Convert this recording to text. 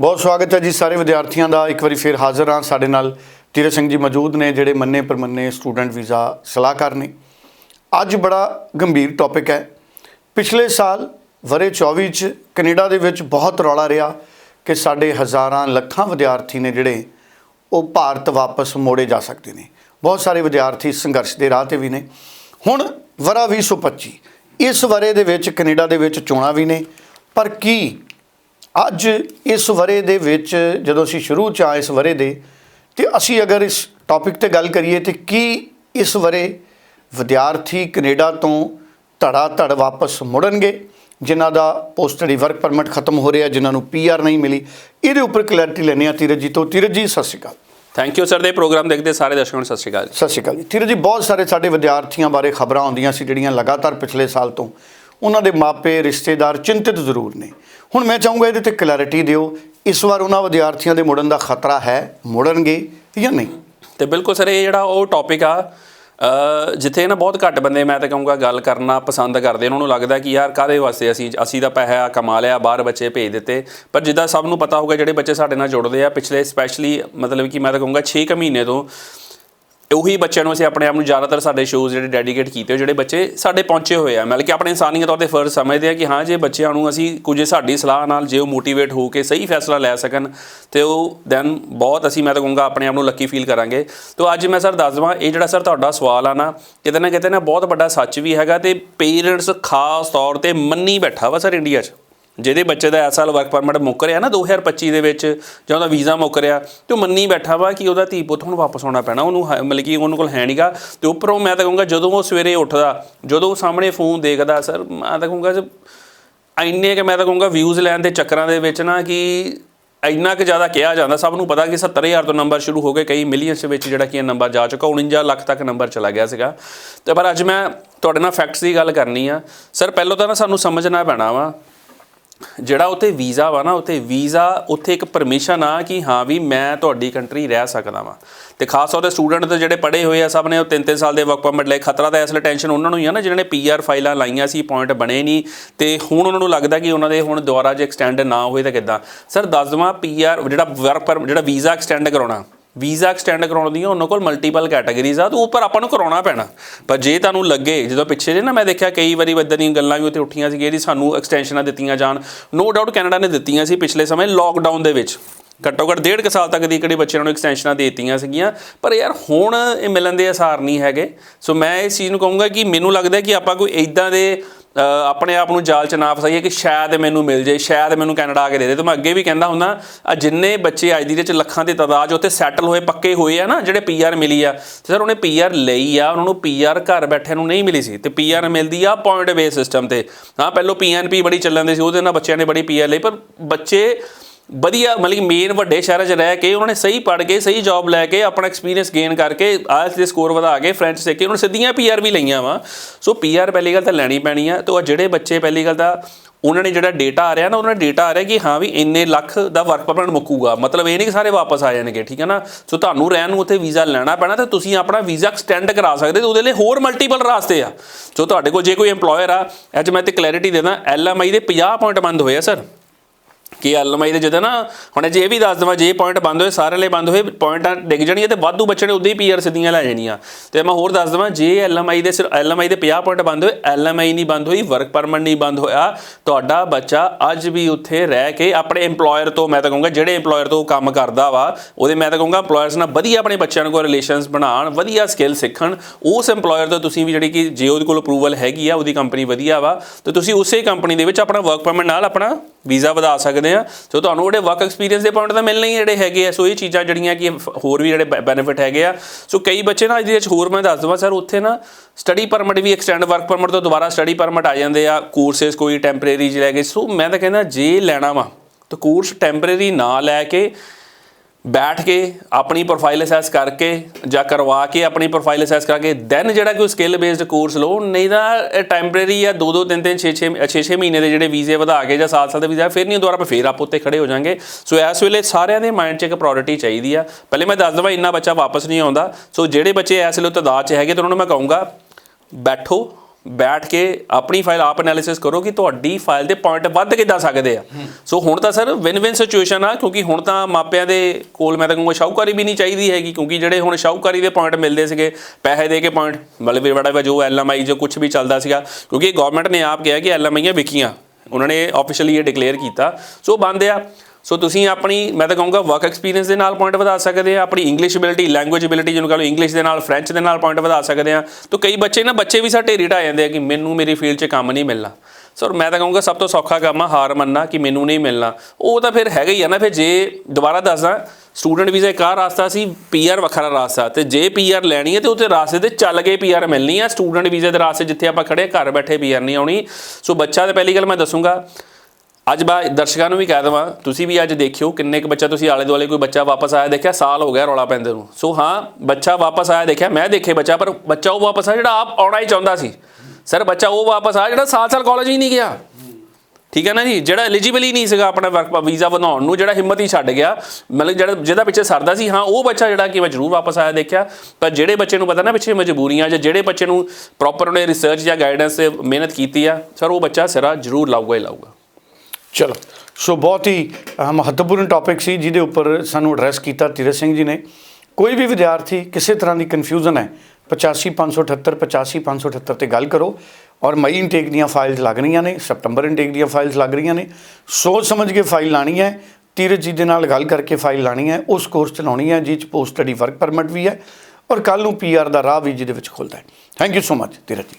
ਬਹੁਤ ਸਵਾਗਤ ਹੈ ਜੀ ਸਾਰੇ ਵਿਦਿਆਰਥੀਆਂ ਦਾ। ਇੱਕ ਵਾਰੀ ਫਿਰ ਹਾਜ਼ਰ ਹਾਂ ਸਾਡੇ ਨਾਲ। ਤੀਰਥ ਸਿੰਘ ਜੀ ਮੌਜੂਦ ਨੇ, ਜਿਹੜੇ ਮੰਨੇ ਪਰਮੰਨੇ ਸਟੂਡੈਂਟ ਵੀਜ਼ਾ ਸਲਾਹਕਾਰ ਨੇ। ਅੱਜ ਬੜਾ ਗੰਭੀਰ ਟੌਪਿਕ ਹੈ। ਪਿਛਲੇ ਸਾਲ ਵਰੇ 24 ਚ ਕੈਨੇਡਾ ਦੇ ਵਿੱਚ ਬਹੁਤ ਰੌਲਾ ਰਿਹਾ ਕਿ ਸਾਡੇ ਹਜ਼ਾਰਾਂ ਲੱਖਾਂ ਵਿਦਿਆਰਥੀ ਨੇ ਜਿਹੜੇ ਉਹ ਭਾਰਤ ਵਾਪਸ ਮੋੜੇ ਜਾ ਸਕਦੇ ਨੇ। ਬਹੁਤ ਸਾਰੇ ਵਿਦਿਆਰਥੀ ਸੰਘਰਸ਼ ਦੇ ਰਾਹ ਤੇ ਵੀ ਨੇ। ਹੁਣ ਵਰਾ 2025 ਇਸ ਵਰੇ ਦੇ ਵਿੱਚ ਕੈਨੇਡਾ ਦੇ ਵਿੱਚ ਚੋਣਾਂ ਵੀ ਨੇ। ਪਰ ਕੀ ਅੱਜ ਇਸ ਵਰੇ ਦੇ ਵਿੱਚ ਜਦੋਂ ਅਸੀਂ ਸ਼ੁਰੂ ਚ ਆਏ ਇਸ ਵਰੇ ਦੇ ਤੇ ਅਸੀਂ ਅਗਰ ਇਸ ਟੌਪਿਕ ਤੇ ਗੱਲ ਕਰੀਏ ਤੇ ਕੀ ਇਸ ਵਰੇ ਵਿਦਿਆਰਥੀ ਕੈਨੇਡਾ ਤੋਂ ਧੜਾ ਧੜ ਵਾਪਸ ਮੁੜਨਗੇ ਜਿਨ੍ਹਾਂ ਦਾ ਪੋਸਟ ਸਟੱਡੀ ਵਰਕ ਪਰਮਿਟ ਖਤਮ ਹੋ ਰਿਹਾ ਜਿਨ੍ਹਾਂ ਨੂੰ ਪੀਆਰ ਨਹੀਂ ਮਿਲੀ ਇਹਦੇ ਉੱਪਰ ਕਲੈਰਿਟੀ ਲੈਣੀ ਆ ਤੀਰਜ ਜੀ ਤੋਂ। ਤੀਰਜ ਜੀ ਸਤਿ ਸ਼੍ਰੀ ਅਕਾਲ। ਥੈਂਕ ਯੂ ਸਰ ਦੇ ਪ੍ਰੋਗਰਾਮ ਦੇਖਦੇ ਸਾਰੇ ਦਰਸ਼ਕਾਂ ਨੂੰ ਸਤਿ ਸ਼੍ਰੀ ਅਕਾਲ ਸਤਿ ਸ਼੍ਰੀ ਅਕਾਲ ਜੀ। ਤੀਰਜ ਜੀ ਬਹੁਤ ਸਾਰੇ ਸਾਡੇ ਵਿਦਿਆਰਥੀਆਂ ਬਾਰੇ ਖਬਰਾਂ ਆਉਂਦੀਆਂ ਸੀ ਜਿਹੜੀਆਂ ਲਗਾਤਾਰ ਪਿਛਲੇ ਸਾਲ ਤੋਂ। ਉਹਨਾਂ ਦੇ ਮਾਪੇ ਰਿਸ਼ਤੇਦਾਰ ਚਿੰਤਿਤ ਜ਼ਰੂਰ ਨੇ। ਹੁਣ ਮੈਂ ਚਾਹੂੰਗਾ ਇਹਦੇ ਤੇ ਕਲੈਰਿਟੀ ਦਿਓ, ਇਸ ਵਾਰ ਉਹਨਾਂ ਵਿਦਿਆਰਥੀਆਂ ਦੇ ਮੁੜਨ ਦਾ ਖਤਰਾ ਹੈ, ਮੁੜਨਗੇ ਜਾਂ ਨਹੀਂ? ਤੇ ਬਿਲਕੁਲ ਸਰ, ਇਹ ਜਿਹੜਾ ਉਹ ਟੌਪਿਕ ਆ ਜਿੱਥੇ ਨਾ ਬਹੁਤ ਘੱਟ ਬੰਦੇ ਮੈਂ ਤਾਂ ਕਹੂੰਗਾ ਗੱਲ ਕਰਨਾ ਪਸੰਦ ਕਰਦੇ ਉਹਨਾਂ ਨੂੰ ਲੱਗਦਾ ਕਿ ਯਾਰ ਕਾਦੇ ਵਾਸਤੇ ਅਸੀਂ ਅਸੀਂ ਤਾਂ ਪੈਸਾ ਕਮਾ ਲਿਆ, ਬਾਹਰ ਬੱਚੇ ਭੇਜ ਦਿੱਤੇ। ਪਰ ਜਿੱਦਾਂ ਸਭ ਨੂੰ ਪਤਾ ਹੋਊਗਾ, ਜਿਹੜੇ ਬੱਚੇ ਸਾਡੇ ਨਾਲ ਜੁੜਦੇ ਆ, ਪਿਛਲੇ ਸਪੈਸ਼ਲੀ ਮਤਲਬ ਕਿ ਮੈਂ ਤਾਂ ਕਹੂੰਗਾ 6 ਕੁ ਮਹੀਨੇ ਤੋਂ ਉਹੀ ਬੱਚਿਆਂ ਨੂੰ ਅਸੀਂ ਆਪਣੇ ਆਪ ਨੂੰ ਜ਼ਿਆਦਾਤਰ ਸਾਡੇ ਸ਼ੋਜ਼ ਜਿਹੜੇ ਡੈਡੀਕੇਟ ਕੀਤੇ ਹੋ ਜਿਹੜੇ ਬੱਚੇ ਸਾਡੇ ਪਹੁੰਚੇ ਹੋਏ ਆ। ਮਤਲਬ ਕਿ ਆਪਣੇ ਇਨਸਾਨੀਅਤ ਤੌਰ ਤੇ ਫਰਜ਼ ਸਮਝਦੇ ਆ ਕਿ ਹਾਂ, ਜੇ ਬੱਚਿਆਂ ਨੂੰ ਅਸੀਂ ਕੁਝ ਸਾਡੀ ਸਲਾਹ ਨਾਲ ਜੇ ਉਹ ਮੋਟੀਵੇਟ ਹੋ ਕੇ ਸਹੀ ਫੈਸਲਾ ਲੈ ਸਕਣ, ਤੇ ਉਹ ਦੈਨ ਬਹੁਤ ਅਸੀਂ, ਮੈਂ ਤਾਂ ਕਹੂੰਗਾ, ਆਪਣੇ ਆਪ ਨੂੰ ਲੱਕੀ ਫੀਲ ਕਰਾਂਗੇ। ਤੋਂ ਅੱਜ ਮੈਂ ਸਰ ਦੱਸ ਦਵਾਂ, ਇਹ ਜਿਹੜਾ ਸਰ ਤੁਹਾਡਾ ਸਵਾਲ ਆ ਨਾ, ਕਿਤੇ ਨਾ ਕਿਤੇ ਨਾ ਬਹੁਤ ਵੱਡਾ ਸੱਚ ਵੀ ਹੈਗਾ ਤੇ ਪੇਰੈਂਟਸ ਖਾਸ ਤੌਰ ਤੇ ਮੰਨੀ ਬੈਠਾ ਵਾ ਸਰ ਇੰਡੀਆ 'ਚ। ਜਿਹਦੇ ਬੱਚੇ ਦਾ ਇਸ ਸਾਲ ਵਰਕ ਪਰਮਿਟ ਮੁੱਕ ਰਿਹਾ ਨਾ 2025 ਦੇ ਵਿੱਚ, ਜਾਂ ਉਹਦਾ ਵੀਜ਼ਾ ਮੁੱਕ ਰਿਹਾ, ਤੇ ਉਹ ਮੰਨੀ ਬੈਠਾ ਵਾ ਕਿ ਉਹਦਾ ਧੀ ਪੁੱਤ ਹੁਣ ਵਾਪਸ ਆਉਣਾ ਪੈਣਾ, ਉਹਨੂੰ ਹੈ- ਮਤਲਬ ਕਿ ਉਹਨੂੰ ਕੋਲ ਹੈ ਨਹੀਂਗਾ ਤੇ ਉੱਪਰੋਂ ਮੈਂ ਤਾਂ ਕਹੂੰਗਾ, ਜਦੋਂ ਉਹ ਸਵੇਰੇ ਉੱਠਦਾ, ਜਦੋਂ ਉਹ ਸਾਹਮਣੇ ਫੋਨ ਦੇਖਦਾ, ਸਰ, ਮੈਂ ਤਾਂ ਕਹੂੰਗਾ ਜੇ ਇੰਨੇ ਕਿ ਮੈਂ ਤਾਂ ਕਹੂੰਗਾ ਵਿਊਜ਼ ਲੈਣ ਦੇ ਚੱਕਰਾਂ ਦੇ ਵਿੱਚ ਨਾ ਕਿ ਇੰਨਾ ਕਿ ਜ਼ਿਆਦਾ ਕਿਹਾ ਜਾਂਦਾ। ਸਭ ਨੂੰ ਪਤਾ ਕਿ 70000 ਤੋਂ ਨੰਬਰ ਸ਼ੁਰੂ ਹੋ ਗਏ ਕਈ ਮਿਲੀਅਨਸ ਵਿੱਚ ਜਿਹੜਾ ਕਿ ਇਹ ਨੰਬਰ ਜਾ ਚੁੱਕਾ 49 ਲੱਖ ਤੱਕ ਨੰਬਰ ਚਲਾ ਗਿਆ ਸੀਗਾ। ਤੇ ਪਰ ਅੱਜ ਮੈਂ ਤੁਹਾਡੇ ਨਾਲ ਫੈਕਟਸ ਦੀ ਗੱਲ ਕਰਨੀ ਆ। ਸਰ, ਪਹਿਲਾਂ ਤਾਂ ਨਾ ਸਾਨੂੰ ਸਮਝਣਾ ਪੈਣਾ ਵਾ ਜਿਹੜਾ ਉੱਥੇ ਵੀਜ਼ਾ ਵਾ ਨਾ, ਉੱਥੇ ਵੀਜ਼ਾ, ਉੱਥੇ ਇੱਕ ਪਰਮਿਸ਼ਨ ਆ ਕਿ ਹਾਂ ਵੀ ਮੈਂ ਤੁਹਾਡੀ ਕੰਟਰੀ ਰਹਿ ਸਕਦਾ ਵਾਂ। ਤੇ ਖਾਸ ਤੌਰ ਤੇ ਸਟੂਡੈਂਟ ਤੇ ਜਿਹੜੇ ਪੜ੍ਹੇ ਹੋਏ ਆ, ਸਭ ਨੇ ਉਹ 3-3 ਸਾਲ ਦੇ ਵਰਕ ਪਰਮਿਟ ਲਏ। ਖਤਰਾ ਤਾਂ ਇਸ ਲਈ ਟੈਨਸ਼ਨ ਉਹਨਾਂ ਨੂੰ ਹੀ ਆ ਨਾ ਜਿਨ੍ਹਾਂ ਨੇ ਪੀਆਰ ਫਾਈਲਾਂ ਲਾਈਆਂ ਸੀ ਪੁਆਇੰਟ ਬਣੇ ਨਹੀਂ। ਤੇ ਹੁਣ ਉਹਨਾਂ ਨੂੰ ਲੱਗਦਾ ਕਿ ਉਹਨਾਂ ਦੇ ਹੁਣ ਦੁਬਾਰਾ ਜੇ ਐਕਸਟੈਂਡ ਨਾ ਹੋਏ ਤਾਂ ਕਿੱਦਾਂ? ਸਰ ਦੱਸ ਦਵਾਂ ਪੀਆਰ ਜਿਹੜਾ ਵਰਕ ਪਰ ਜਿਹੜਾ ਵੀਜ਼ਾ ਐਕਸਟੈਂਡ ਕਰਾਉਣਾ ਵੀਜ਼ਾ ਐਕਸਟੈਂਡ ਕਰਾਉਣ ਦੀਆਂ ਉਹਨਾਂ ਕੋਲ ਮਲਟੀਪਲ ਕੈਟਾਗਰੀਜ਼ ਆ, ਤੇ ਉੱਪਰ ਆਪਾਂ ਨੂੰ ਕਰਾਉਣਾ ਪੈਣਾ। ਪਰ ਜੇ ਤੁਹਾਨੂੰ ਲੱਗੇ, ਜਦੋਂ ਪਿੱਛੇ ਜੇ ਨਾ ਮੈਂ ਦੇਖਿਆ ਕਈ ਵਾਰੀ ਇਦਾਂ ਦੀਆਂ ਗੱਲਾਂ ਵੀ ਉੱਥੇ ਉੱਠੀਆਂ ਸੀ ਜੀ ਸਾਨੂੰ ਐਕਸਟੈਂਸ਼ਨਾਂ ਦਿੱਤੀਆਂ ਜਾਣ। ਨੋ ਡਾਊਟ ਕੈਨੇਡਾ ਨੇ ਦਿੱਤੀਆਂ ਸੀ ਪਿਛਲੇ ਸਮੇਂ ਲੋਕਡਾਊਨ ਦੇ ਵਿੱਚ। ਘੱਟੋ ਘੱਟ ਡੇਢ ਕੁ ਸਾਲ ਤੱਕ ਦੀ ਕਿਹੜੇ ਬੱਚਿਆਂ ਨੂੰ ਐਕਸਟੈਂਸ਼ਨਾਂ ਦੇ ਦਿੱਤੀਆਂ ਸੀਗੀਆਂ। ਪਰ ਯਾਰ ਹੁਣ ਇਹ ਮਿਲਣ ਦੇ ਅਸਾਰ ਨਹੀਂ ਹੈਗੇ। ਸੋ ਮੈਂ ਇਸ ਚੀਜ਼ ਨੂੰ ਕਹੂੰਗਾ ਕਿ ਮੈਨੂੰ ਲੱਗਦਾ ਕਿ ਆਪਾਂ ਕੋਈ ਇਦਾਂ ਦੇ ਆਪਣੇ ਆਪ ਨੂੰ ਜਾਲ ਚ ਨਾ ਫਸਾਈਏ ਕਿ ਸ਼ਾਇਦ ਮੈਨੂੰ ਮਿਲ ਜੇ ਸ਼ਾਇਦ ਮੈਨੂੰ ਕੈਨੇਡਾ ਆ ਕੇ ਦੇ ਦੇ। ਤੇ ਮੈਂ ਅੱਗੇ ਵੀ ਕਹਿੰਦਾ ਹੁੰਦਾ, ਆ ਜਿੰਨੇ ਬੱਚੇ ਅੱਜ ਦੀ ਦੇ ਚ ਲੱਖਾਂ ਦੀ ਤਾਦਾਦ ਉੱਥੇ ਸੈਟਲ ਹੋਏ, ਪੱਕੇ ਹੋਏ ਆ ਨਾ, ਜਿਹੜੇ ਪੀਆਰ ਮਿਲੀ ਆ। ਤੇ ਸਰ, ਉਹਨੇ ਪੀਆਰ ਲਈ ਆ, ਉਹਨਾਂ ਨੂੰ ਪੀਆਰ ਘਰ ਬੈਠੇ ਨੂੰ ਨਹੀਂ ਮਿਲੀ ਸੀ। ਤੇ ਪੀਆਰ ਮਿਲਦੀ ਆ ਪੁਆਇੰਟ ਬੇਸ ਸਿਸਟਮ ਤੇ। ਹਾਂ, ਪਹਿਲਾਂ ਪੀਐਨਪੀ ਬੜੀ ਚੱਲਣ ਦੀ ਸੀ, ਉਹਦੇ ਨਾਲ ਬੱਚਿਆਂ ਨੇ ਬੜੀ ਪੀਆਰ ਲਈ, ਪਰ ਬੱਚੇ ਵਧੀਆ, ਮਤਲਬ ਕਿ ਮੇਨ ਵੱਡੇ ਸ਼ਹਿਰਾਂ 'ਚ ਰਹਿ ਕੇ ਉਹਨਾਂ ਨੇ ਸਹੀ ਪੜ੍ਹ ਕੇ, ਸਹੀ ਜੌਬ ਲੈ ਕੇ, ਆਪਣਾ ਐਕਸਪੀਰੀਅੰਸ ਗੇਨ ਕਰਕੇ ਆਇਲਸ ਦੇ ਸਕੋਰ ਵਧਾ ਕੇ ਫ੍ਰੈਂਚ ਸਿੱਖ ਕੇ, ਉਹਨਾਂ ਨੇ ਸਿੱਧੀਆਂ ਪੀਆਰ ਵੀ ਲਈਆਂ ਵਾ। ਸੋ ਪੀਆਰ ਪਹਿਲੀ ਗੱਲ ਤਾਂ ਲੈਣੀ ਪੈਣੀ ਆ ਤੇ ਉਹ ਜਿਹੜੇ ਬੱਚੇ ਪਹਿਲੀ ਗੱਲ ਤਾਂ ਉਹਨਾਂ ਨੇ ਜਿਹੜਾ ਡੇਟਾ ਆ ਰਿਹਾ ਨਾ, ਉਹਨਾਂ ਨੇ ਡੇਟਾ ਆ ਰਿਹਾ ਕਿ ਹਾਂ ਵੀ ਇੰਨੇ ਲੱਖ ਦਾ ਵਰਕ ਪਰਮਿਟ ਮੁੱਕੂਗਾ। ਮਤਲਬ ਇਹ ਨਹੀਂ ਕਿ ਸਾਰੇ ਵਾਪਸ ਆ ਜਾਣਗੇ, ਠੀਕ ਹੈ ਨਾ? ਸੋ ਤੁਹਾਨੂੰ ਰਹਿਣ ਨੂੰ ਉੱਥੇ ਵੀਜ਼ਾ ਲੈਣਾ ਪੈਣਾ ਤੇ ਤੁਸੀਂ ਆਪਣਾ ਵੀਜ਼ਾ ਐਕਸਟੈਂਡ ਕਰਾ ਸਕਦੇ ਤੇ ਉਹਦੇ ਲਈ ਹੋਰ ਮਲਟੀਪਲ ਰਾਸਤੇ ਆ। ਸੋ ਤੁਹਾਡੇ ਕੋਲ ਜੇ ਕੋਈ EMPLOYER ਆ ਅੱਜ ਮੈਂ ਤੇ ਕਲੈਰਿਟੀ ਦੇਦਾ ਐਲਐਮਆਈ ਦੇ 50 ਪੁਆਇੰਟ ਬੰਦ ਹੋਏ ਆ ਸਰ ਕਿ ਐਲਐਮਆਈ ਦੇ ਜਦੋਂ ਨਾ, ਹੁਣ ਜੇ ਇਹ ਵੀ ਦੱਸ ਦਵਾਂ, ਜੇ ਪੁਆਇੰਟ ਬੰਦ ਹੋਏ ਸਾਰੇ ਲਈ ਬੰਦ ਹੋਏ ਪੁਆਇੰਟਾਂ ਡਿੱਗ ਜਾਣੀਆਂ ਤੇ ਵਾਧੂ ਬੱਚੇ ਨੇ ਉਦੋਂ ਹੀ ਪੀਆਰ ਸਿੱਧੀਆਂ ਲੈ ਜਾਣੀਆਂ। ਤੇ ਮੈਂ ਹੋਰ ਦੱਸ ਦਵਾਂ, ਜੇ ਐਲਐਮਆਈ ਦੇ ਸਿਰ ਐਲਐਮਆਈ ਦੇ 50 ਪੁਆਇੰਟ ਬੰਦ ਹੋਏ, ਐਲਐਮਆਈ ਨਹੀਂ ਬੰਦ ਹੋਈ ਵਰਕ ਪਰਮਿਟ ਨਹੀਂ ਬੰਦ ਹੋਇਆ, ਤੁਹਾਡਾ ਬੱਚਾ ਅੱਜ ਵੀ ਉੱਥੇ ਰਹਿ ਕੇ ਆਪਣੇ EMPLOYER ਤੋਂ, ਮੈਂ ਤਾਂ ਕਹੂੰਗਾ ਜਿਹੜੇ EMPLOYER ਤੋਂ ਕੰਮ ਕਰਦਾ ਵਾ, ਉਹਦੇ ਮੈਂ ਤਾਂ ਕਹੂੰਗਾ EMPLOYERS ਨਾਲ ਵਧੀਆ ਆਪਣੇ ਬੱਚਿਆਂ ਨੂੰ ਕੋਈ ਰਿਲੇਸ਼ਨਸ ਬਣਾਉਣ, ਵਧੀਆ ਸਕਿੱਲ ਸਿੱਖਣ, ਉਸ EMPLOYER ਤੋਂ ਤੁਸੀਂ ਵੀ ਜਿਹੜੀ ਕਿ ਜੇ ਉਹਦੇ ਕੋਲ ਅਪਰੂਵਲ ਹੈਗੀ ਆ, ਉਹਦੀ ਕੰਪਨੀ ਵਧੀਆ ਵਾ, ਤੇ ਤੁਸੀਂ ਉਸੇ ਕੰਪਨੀ ਦੇ ਵਿੱਚ ਆਪਣਾ ਵਰਕ ਪਰਮਿਟ ਨਾਲ ਆਪਣਾ ਵੀਜ਼ਾ ਵਧਾ ਸਕਦੇ ਆ ਸੋ ਤੁਹਾਨੂੰ ਜਿਹੜੇ ਵਰਕ ਐਕਸਪੀਰੀਅੰਸ ਦੇ ਪੁਆਇੰਟ ਤਾਂ ਮਿਲਣੇ ਹੀ ਜਿਹੜੇ ਹੈਗੇ ਆ। ਸੋ ਇਹ ਚੀਜ਼ਾਂ ਜਿਹੜੀਆਂ ਕਿ ਹੋਰ ਵੀ ਜਿਹੜੇ ਬੈਨੀਫਿਟ ਹੈਗੇ ਆ। ਸੋ ਕਈ ਬੱਚੇ ਨਾ ਇਹਦੇ ਵਿੱਚ ਹੋਰ ਮੈਂ ਦੱਸ ਦਵਾਂ, ਸਰ, ਉੱਥੇ ਨਾ ਸਟੱਡੀ ਪਰਮਿਟ ਵੀ ਐਕਸਟੈਂਡ ਵਰਕ ਪਰਮਿਟ ਤੋਂ ਦੁਬਾਰਾ ਸਟੱਡੀ ਪਰਮਿਟ ਆ ਜਾਂਦੇ ਆ। ਕੋਰਸਸ ਕੋਈ ਟੈਂਪਰੇਰੀ ਚ ਲੈ ਕੇ। ਸੋ ਮੈਂ ਤਾਂ ਕਹਿੰਦਾ ਜੇ ਲੈਣਾ ਵਾ, ਤਾਂ ਕੋਰਸ ਟੈਂਪਰੇਰੀ ਨਾ ਲੈ ਕੇ ਬੈਠ ਕੇ ਆਪਣੀ ਪ੍ਰੋਫਾਈਲ ਅਸੈਸ ਕਰਕੇ ਜਾਂ ਕਰਵਾ ਕੇ ਆਪਣੀ ਪ੍ਰੋਫਾਈਲ ਅਸੈਸ ਕਰਕੇ ਦੈਨ ਜਿਹੜਾ ਕੋਈ ਸਕਿੱਲ ਬੇਸਡ ਕੋਰਸ ਲਓ, ਨਹੀਂ ਤਾਂ ਟੈਂਪਰੇਰੀ ਜਾਂ 2 2 3 3 6 6 6 6 ਮਹੀਨੇ ਦੇ ਜਿਹੜੇ ਵੀਜ਼ੇ ਵਧਾ ਕੇ ਜਾਂ ਸਾਲ ਸਾਲ ਦੇ ਵੀਜ਼ਾ ਫਿਰ ਨਹੀਂ ਦੁਬਾਰਾ ਆਪਾਂ ਫੇਰ ਆਪ ਉੱਤੇ ਖੜੇ ਹੋ ਜਾਾਂਗੇ। ਸੋ ਇਸ ਵੇਲੇ ਸਾਰਿਆਂ ਦੇ ਮਾਈਂਡ 'ਚ ਇੱਕ ਪ੍ਰਾਇੋਰਟੀ ਚਾਹੀਦੀ ਆ। ਪਹਿਲੇ ਮੈਂ ਦੱਸ ਦਵਾਂ ਇੰਨਾ ਬੱਚਾ ਵਾਪਸ ਨਹੀਂ ਆਉਂਦਾ। ਸੋ ਜਿਹੜੇ ਬੱਚੇ ਇਸ ਵੇਲੇ ਤਦਾਦ 'ਚ ਹੈਗੇ, ਤਾਂ ਉਹਨਾਂ ਨੂੰ ਮੈਂ ਕਹੂੰਗਾ, ਬੈਠੋ ਬੈਠ ਕੇ ਆਪਣੀ ਫਾਈਲ ਆਪ ਐਨਾਲਿਸਿਸ ਕਰੋ ਕਿ ਤੁਹਾਡੀ ਫਾਈਲ ਦੇ ਪੁਆਇੰਟ ਵੱਧ ਕਿੱਦਾਂ ਸਕਦੇ ਆ। ਸੋ ਹੁਣ ਤਾਂ ਸਰ ਵਿਨ ਵਿਨ ਸਿਚੁਏਸ਼ਨ ਆ, ਕਿਉਂਕਿ ਹੁਣ ਤਾਂ ਮਾਪਿਆਂ ਦੇ ਕੋਲ ਮੈਂ ਤਾਂ ਕਹੂੰਗਾ ਸ਼ਾਹੂਕਾਰੀ ਵੀ ਨਹੀਂ ਚਾਹੀਦੀ ਹੈਗੀ, ਕਿਉਂਕਿ ਜਿਹੜੇ ਹੁਣ ਸ਼ਾਹੂਕਾਰੀ ਦੇ ਪੁਆਇੰਟ ਮਿਲਦੇ ਸੀਗੇ, ਪੈਸੇ ਦੇ ਕੇ ਪੁਆਇੰਟ ਮਤਲਬ ਬੜਾ ਜੋ ਐਲਐਮਆਈ ਜੋ ਕੁਝ ਵੀ ਚੱਲਦਾ ਸੀਗਾ, ਕਿਉਂਕਿ ਗਵਰਨਮੈਂਟ ਨੇ ਆਪ ਕਿਹਾ ਕਿ ਐਲਐਮਆਈਆਂ ਵਿਕੀਆਂ। ਉਹਨਾਂ ਨੇ ਆਫੀਸ਼ੀਅਲੀ ਇਹ ਡਿਕਲੇਅਰ ਕੀਤਾ। ਸੋ ਬੰਦ ਆ। ਸੋ ਤੁਸੀਂ ਆਪਣੀ, ਮੈਂ ਤਾਂ ਕਹੂੰਗਾ ਵਰਕ ਐਕਸਪੀਰੀਅੰਸ ਦੇ ਨਾਲ ਪੁਆਇੰਟ ਵਧਾ ਸਕਦੇ ਆ, ਆਪਣੀ ਇੰਗਲਿਸ਼ ਐਬਿਲਿਟੀ ਲੈਂਗੁਏਜ ਐਬਿਲਿਟੀ ਜਿਹਨੂੰ ਕਹ ਲਓ ਇੰਗਲਿਸ਼ ਦੇ ਨਾਲ ਫ੍ਰੈਂਚ ਦੇ ਨਾਲ ਪੁਆਇੰਟ ਵਧਾ ਸਕਦੇ ਆ। ਤਾਂ ਕਈ ਬੱਚੇ ਨਾ, ਬੱਚੇ ਵੀ ਸਾਡੇ ਢੇਰੀ ਢਾ ਜਾਂਦੇ ਆ ਕਿ ਮੈਨੂੰ ਮੇਰੀ ਫੀਲਡ 'ਚ ਕੰਮ ਨਹੀਂ ਮਿਲਣਾ। ਸਰ ਮੈਂ ਤਾਂ ਕਹੂੰਗਾ ਸਭ ਤੋਂ ਸੌਖਾ ਕੰਮ ਆ ਹਾਰ ਮੰਨਣਾ ਕਿ ਮੈਨੂੰ ਨਹੀਂ ਮਿਲਣਾ। ਉਹ ਤਾਂ ਫਿਰ ਹੈਗਾ ਹੀ ਆ ਨਾ, ਫਿਰ ਜੇ ਦੁਬਾਰਾ ਦੱਸਦਾ ਸਟੂਡੈਂਟ ਵੀਜ਼ਾ ਇੱਕ ਆ ਰਾਸਤਾ ਸੀ ਪੀਆਰ ਵੱਖਰਾ ਰਾਸਤਾ। ਤੇ ਜੇ ਪੀਆਰ ਲੈਣੀ ਹੈ ਤੇ ਉੱਤੇ ਰਾਸਤੇ ਤੇ ਚੱਲ ਕੇ ਪੀਆਰ ਮਿਲਣੀ ਆ। ਸਟੂਡੈਂਟ ਵੀਜ਼ੇ ਦੇ ਰਾਸਤੇ ਜਿੱਥੇ ਆਪਾਂ ਖੜੇ ਘਰ ਬੈਠੇ ਪੀਆਰ ਨਹੀਂ ਆਉਣੀ। ਸੋ ਬੱਚਾ ਤੇ ਪਹਿਲੀ ਗੱਲ ਮੈਂ ਦੱਸੂਗਾ ਅੱਜ ਮੈਂ ਦਰਸ਼ਕਾਂ ਨੂੰ ਵੀ ਕਹਿ ਦਵਾਂ, ਤੁਸੀਂ ਵੀ ਅੱਜ ਦੇਖਿਓ ਕਿੰਨੇ ਕੁ ਬੱਚਾ ਤੁਸੀਂ ਆਲੇ ਦੁਆਲੇ ਕੋਈ ਬੱਚਾ ਵਾਪਸ ਆਇਆ ਦੇਖਿਆ, ਸਾਲ ਹੋ ਗਿਆ ਰੌਲਾ ਪੈਂਦੇ ਨੂੰ। ਸੋ ਹਾਂ, ਬੱਚਾ ਵਾਪਸ ਆਇਆ ਦੇਖਿਆ, ਮੈਂ ਦੇਖੇ ਬੱਚਾ, ਪਰ ਬੱਚਾ ਉਹ ਵਾਪਸ ਆ ਜਿਹੜਾ ਆਪ ਆਉਣਾ ਹੀ ਚਾਹੁੰਦਾ ਸੀ। ਸਰ, ਬੱਚਾ ਉਹ ਵਾਪਸ ਆ ਜਿਹੜਾ ਸਾਲ ਸਾਲ ਕਾਲਜ ਹੀ ਨਹੀਂ ਗਿਆ। ਠੀਕ ਹੈ ਨਾ ਜੀ? ਜਿਹੜਾ ਐਲੀਜੀਬਲ ਹੀ ਨਹੀਂ ਸੀਗਾ ਆਪਣਾ ਵਰਕ ਵੀਜ਼ਾ ਬਣਾਉਣ ਨੂੰ, ਜਿਹੜਾ ਹਿੰਮਤ ਹੀ ਛੱਡ ਗਿਆ। ਮਤਲਬ ਜਿਹੜਾ, ਜਿਹਦਾ ਪਿੱਛੇ ਸਰਦਾ ਸੀ, ਹਾਂ, ਉਹ ਬੱਚਾ ਜਿਹੜਾ ਕਿ ਮੈਂ ਜ਼ਰੂਰ ਵਾਪਸ ਆਇਆ ਦੇਖਿਆ। ਪਰ ਜਿਹੜੇ ਬੱਚੇ ਨੂੰ ਪਤਾ ਨਾ, ਪਿੱਛੇ ਮਜਬੂਰੀਆਂ ਜਾਂ ਜਿਹੜੇ ਬੱਚੇ ਨੂੰ ਪ੍ਰੋਪਰ ਉਹਨੇ ਰਿਸਰਚ ਜਾਂ ਗਾਈਡੈਂਸ ਤੇ ਮਿਹਨਤ ਕੀਤੀ ਆ, ਸਰ, ਉਹ ਬੱਚਾ ਸਿਰਾ ਜ਼ਰੂਰ ਲਾਊਗਾ ਹੀ ਲਾਊਗਾ। ਚਲੋ, ਸੋ ਬਹੁਤ ਹੀ ਮਹੱਤਵਪੂਰਨ ਟੌਪਿਕ ਸੀ, ਜਿਹਦੇ ਉੱਪਰ ਸਾਨੂੰ ਐਡਰੈਸ ਕੀਤਾ ਤੀਰਥ ਸਿੰਘ ਜੀ ਨੇ। ਕੋਈ ਵੀ ਵਿਦਿਆਰਥੀ ਕਿਸੇ ਤਰ੍ਹਾਂ ਦੀ ਕਨਫਿਊਜ਼ਨ ਹੈ 85578 85578 ਤੇ ਗੱਲ ਕਰੋ, ਔਰ ਮਈ ਇਨਟੇਕ ਦੀਆਂ ਫਾਈਲਸ ਲੱਗ ਰਹੀਆਂ ਨੇ, ਸਤੰਬਰ ਇਨਟੇਕ ਦੀਆਂ ਫਾਈਲਸ ਲੱਗ ਰਹੀਆਂ ਨੇ, ਸੋਚ ਸਮਝ ਕੇ ਫਾਈਲ ਲਾਣੀ ਹੈ ਤੀਰਥ ਜੀ ਦੇ ਨਾਲ ਗੱਲ ਕਰਕੇ ਫਾਈਲ ਲਾਣੀ ਹੈ, ਉਸ ਕੋਰਸ ਚ ਲਾਉਣੀ ਹੈ ਜਿਹ ਚ ਪੋਸਟ ਸਟੱਡੀ ਵਰਕ ਪਰਮਿਟ ਵੀ ਹੈ, ਔਰ ਕੱਲ ਨੂੰ ਪੀਆਰ ਦਾ ਰਾਹ ਵੀ ਜਿਹਦੇ ਵਿੱਚ ਖੁੱਲਦਾ ਹੈ। ਥੈਂਕ ਯੂ ਸੋ ਮਚ ਤੀਰਥ ਜੀ।